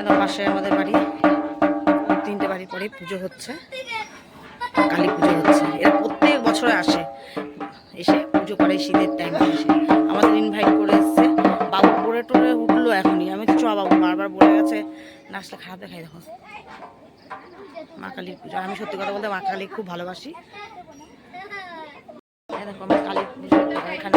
একদম পাশে আমাদের বাড়ি। তিনটে বাড়ি পরে পুজো হচ্ছে, কালী পুজো হচ্ছে। এরা প্রত্যেক বছরে আসে, এসে পুজো করে, শীতের টাইমে এসে আমাদের ইনভাইট করে এসছে। বাবু পড়ে টরে উঠল এখনই। আমি তো চ বাবু, বারবার বলে গেছে নাচলে খারাপ দেখাই দেখো। মা কালীর পুজো। আমি সত্যি কথা বলতে মা কালী খুব ভালোবাসি। দেখো আমার কালী পুজো। এখানে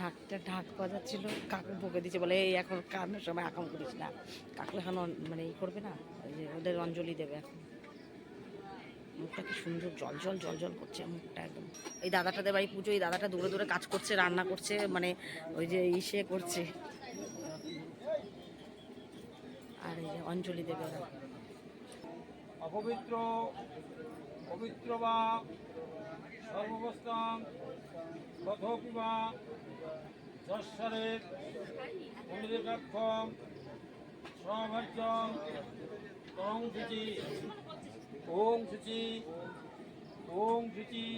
ঢাকটা ঢাক বাজাচ্ছিল, কাকু বকে দিচ্ছে বলে, এই এখন কান্নার সময় আকাম করিস না। কাকু এখন মানে ই করবে না, ওই যে ওদের অঞ্জলি দেবে এখন। মুখটা কি সুন্দর, জল জল জল জল করছে মুখটা একদম। এই দাদাটাদের বাড়ি পুজো, এই দাদাটা দূরে দূরে কাজ করছে, রান্না করছে মানে ওই যে ইসে করছে। আর এই যে অঞ্জলি দেবে ওরা। অপবিত্র পবিত্র বা সর্ববস্থান তথপি বা শুচি ওং শুচি ওং শুচি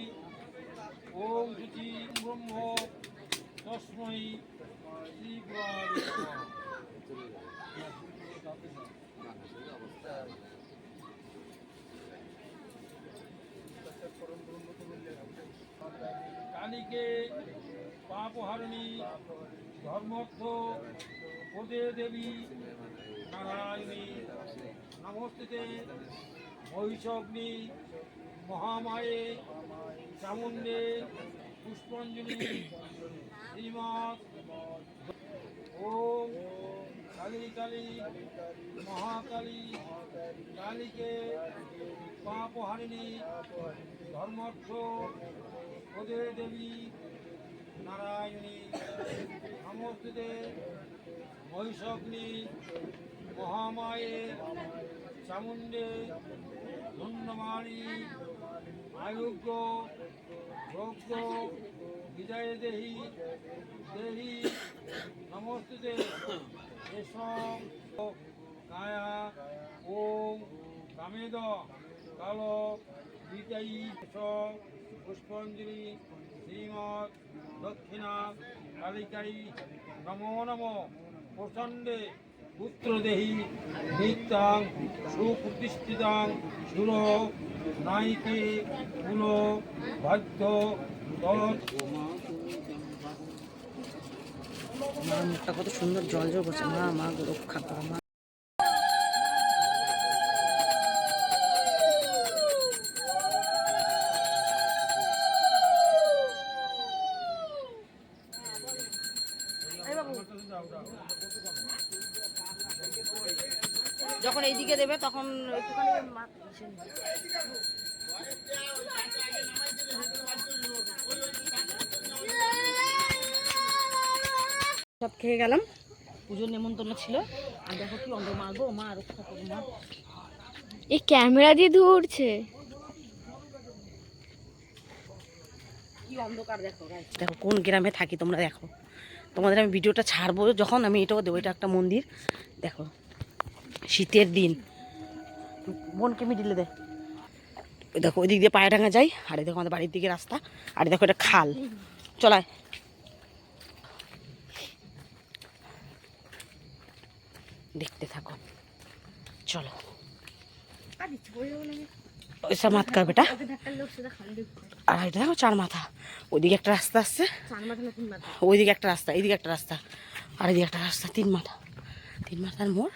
ওং শুচি ব্রহ্ম তস্মৈ শ্রী কালীকে পাপহারণী ধর্মর্থ পদে দেবী, নারায়ণী নমস্তে মহিষগ্নি মহামায়ে, চামুণ্ডে, পুষ্পাঞ্জলি, শ্রীমৎ, ওম, কালী কালী, মহাকালী, কালীকে পাপহারিণী ধর্মর্থ পদে দেবী, নারায়ণী নমস্তে মহিষগ্নি, মহামায়ে, চামুণ্ডে, ধন্যমাণী, আয়োগ্য যোগ্য বিজয় দেহি দেহি নমস্তে এসব কায়া ওম কামেদ কাল, বিজয়ী পুষ্পাঞ্জলি, শ্রীমৎ, দক্ষিণা কালিকাই নমো নমো, প্রচণ্ডে পুত্রদেহি, নিত্যাং, সুপ্রতিষ্ঠিতাং, সুর নাইকে কুল ভাগ্য কত সুন্দর জল জল করছে। মা মা, রক্ষা করো যখন এইদিকে দেবে তখন একটুখানি সব খেয়ে গেলাম। পুজোর নেমন্তন্ন ছিল। আর দেখো কি অন্ধ মারবো মা রক্ষা করো মা। এই ক্যামেরা দিয়ে ধরছে কি অন্ধকার দেখো দেখো কোন গ্রামে থাকি তোমরা দেখো। তোমাদের আমি ভিডিওটা ছাড়বো যখন আমি এটাও দেবো এটা একটা মন্দির। দেখো শীতের দিন। বোনকে মিডিলে দে। দেখো ওই দিক দিয়ে পায়ে ডাঙা যাই আর এই দেখো আমাদের বাড়ির দিকে রাস্তা। আর দেখো এটা খাল। চলায় দেখতে থাকো। চলো। ওইসব মাত কর বেটা। আর এটা দেখো চার মাথা। ওইদিকে একটা রাস্তা আসছে ওইদিকে একটা রাস্তা এইদিকে একটা রাস্তা। আর এদিকে একটা রাস্তা তিন মাথা। তিন মাথার মোড়।